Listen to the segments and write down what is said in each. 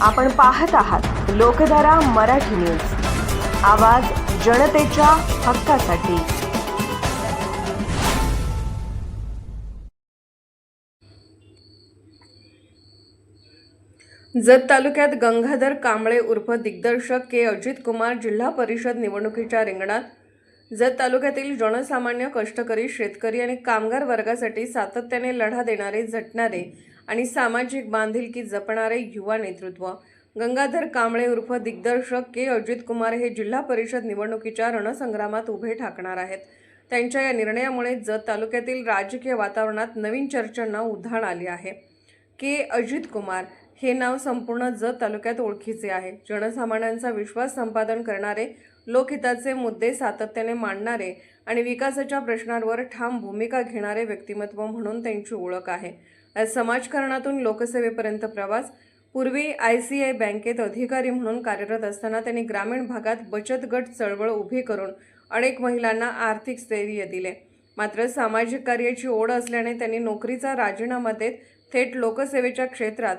आपण पाहत आहात लोकधारा मराठी न्यूज. आवाज जनतेच्या हक्कासाठी. जत तालुक्यात गंगाधर कांबळे उर्फ दिग्दर्शक के. अजित कुमार जिल्हा परिषद निवडणुकीच्या रिंगणात. जत तालुक्यातील जनसामान्य कष्टकरी शेतकरी आणि कामगार वर्गासाठी सातत्याने लढा देणारे झटणारे आणि सामाजिक बांधिलकी जपणारे युवा नेतृत्व. गंगाधर कांबळे उर्फ दिग्दर्शक के. अजित कुमार हे जिल्हा परिषद निवडणुकीच्या रणसंग्रामात उभे ठाकणार आहेत. त्यांच्या या निर्णयामुळे जत तालुक्यातील राजकीय वातावरणात नवीन चर्चांना उधाण आले आहे. के. अजित कुमार हे नाव संपूर्ण जत तालुक्यात ओळखीचे आहे. जनसामान्यांचा विश्वास संपादन करणारे लोकहिताचे मुद्दे सातत्याने मांडणारे आणि विकासाच्या प्रश्नांवर ठाम भूमिका घेणारे व्यक्तिमत्व म्हणून त्यांची ओळख आहे. समाजकारणातून लोकसेवेपर्यंत प्रवास. पूर्वी आय सी आय बँकेत अधिकारी म्हणून कार्यरत असताना त्यांनी ग्रामीण भागात बचत गट चळवळ उभी करून अनेक महिलांना आर्थिक स्थैर्य दिले. मात्र सामाजिक कार्याची ओढ असल्याने त्यांनी नोकरीचा राजीनामा देत थेट लोकसेवेच्या क्षेत्रात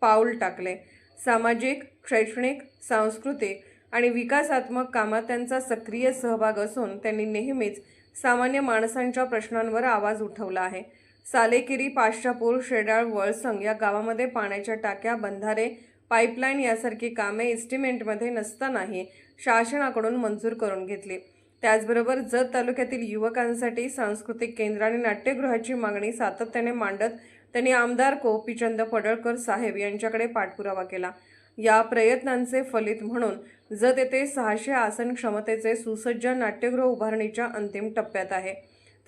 पाऊल टाकले. सामाजिक शैक्षणिक सांस्कृतिक आणि विकासात्मक कामात त्यांचा सक्रिय सहभाग असून त्यांनी नेहमीच सामान्य माणसांच्या प्रश्नांवर आवाज उठवला आहे. सालेकिरी पाश्चापूर शेडाळ वळसंग या गावामध्ये पाण्याच्या टाक्या बंधारे पाईपलाईन यासारखी कामे इस्टिमेंटमध्ये नसतानाही शासनाकडून मंजूर करून घेतली. त्याचबरोबर जत तालुक्यातील युवकांसाठी सांस्कृतिक केंद्र आणि नाट्यगृहाची मागणी सातत्याने मांडत त्यांनी आमदार कोपीचंद पडळकर साहेब यांच्याकडे पाठपुरावा केला. या प्रयत्नांचे फलित म्हणून जत येथे सहाशे आसन क्षमतेचे सुसज्ज नाट्यगृह उभारणीच्या अंतिम टप्प्यात आहे.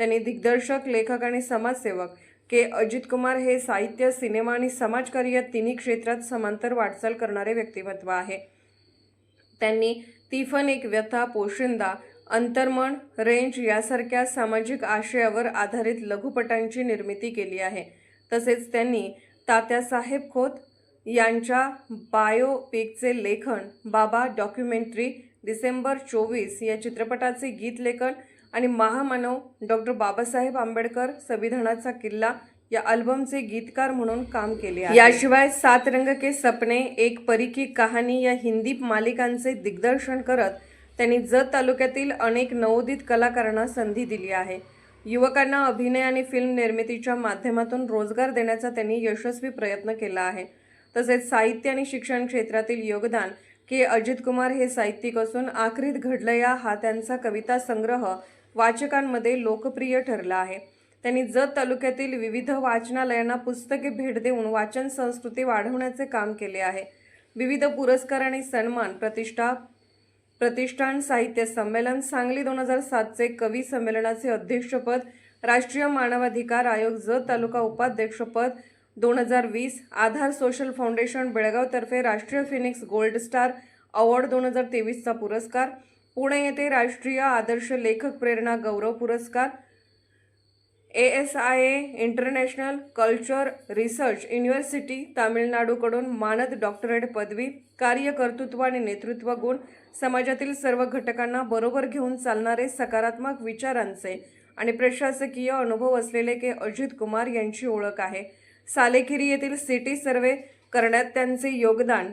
त्यांनी दिग्दर्शक लेखक आणि समाजसेवक के. अजित कुमार हे साहित्य सिनेमा आणि समाजकार्य तिन्ही क्षेत्रात समांतर वाटचाल करणारे व्यक्तिमत्व आहे. त्यांनी तिफन एक व्यथा पोशिंदा अंतर्मन रेंज यासारख्या सामाजिक आशयावर आधारित लघुपटांची निर्मिती केली आहे. तसेच त्यांनी तात्यासाहेब खोत यांच्या बायोपिकचे लेखन बाबा डॉक्युमेंटरी डिसेंबर चोवीस या चित्रपटाचे गीत लेखन आणि महामानव डॉक्टर बाबासाहेब आंबेडकर संविधानाचा किल्ला या अल्बमचे गीतकार म्हणून काम केले याशिवाय सात रंग के सपने एक परी की कहाणी या हिंदी मालिकांचे दिग्दर्शन करत त्यांनी जत तालुक्यातील अनेक नवोदित कलाकारांना संधी दिली आहे. युवकांना अभिनय आणि फिल्म निर्मितीच्या माध्यमातून रोजगार देण्याचा त्यांनी यशस्वी प्रयत्न केला आहे. तसेच साहित्य आणि शिक्षण क्षेत्रातील योगदान के अजित कुमार हे साहित्यिक असून आखरीत घडलया हा त्यांचा कविता संग्रह वाचकांमध्ये लोकप्रिय ठरला आहे. त्यांनी जत तालुक्यातील विविध वाचनालयांना पुस्तके भेट देऊन वाचन संस्कृती वाढवण्याचे काम केले आहे. विविध पुरस्कार आणि सन्मान प्रतिष्ठा प्रतिष्ठान साहित्य संमेलन सांगली दोन हजार सातचे कवी संमेलनाचे अध्यक्षपद राष्ट्रीय मानवाधिकार आयोग जत तालुका उपाध्यक्षपद दोन हजार वीस आधार सोशल फाउंडेशन बेळगावतर्फे राष्ट्रीय फिनिक्स गोल्ड स्टार अवॉर्ड दोन हजार तेवीसचा पुरस्कार पुणे येथे राष्ट्रीय आदर्श लेखक प्रेरणा गौरव पुरस्कार A S I A international culture research university तामिळनाडूकडून मानद डॉक्टरेट पदवी कार्यकर्तृत्व आणि नेतृत्व गुण समाजातील सर्व घटकांना बरोबर घेऊन चालणारे सकारात्मक विचारांचे आणि प्रशासकीय अनुभव असलेले के. अजित कुमार यांची ओळख आहे. सालेखिरी येथील सिटी सर्वे करण्यात त्यांचे योगदान.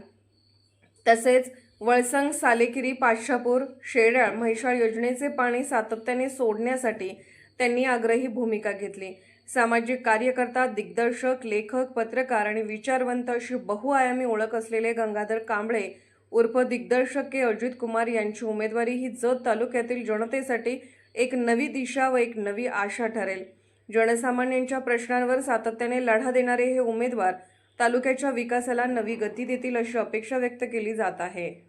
तसेच वळसंग सालेकिरी पाशापूर शेडाळ म्हैसाळ योजनेचे पाणी सातत्याने सोडण्यासाठी त्यांनी आग्रही भूमिका घेतली. सामाजिक कार्यकर्ता दिग्दर्शक लेखक पत्रकार आणि विचारवंत अशी बहुआयामी ओळख असलेले गंगाधर कांबळे उर्फ दिग्दर्शक के. अजित कुमार यांची उमेदवारी ही जत तालुक्यातील जनतेसाठी एक नवी दिशा व एक नवी आशा ठरेल. जनसामान्यांच्या प्रश्नांवर सातत्याने लढा देणारे हे उमेदवार तालुक्याच्या विकासाला नवी गती देतील अशी अपेक्षा व्यक्त केली जात आहे.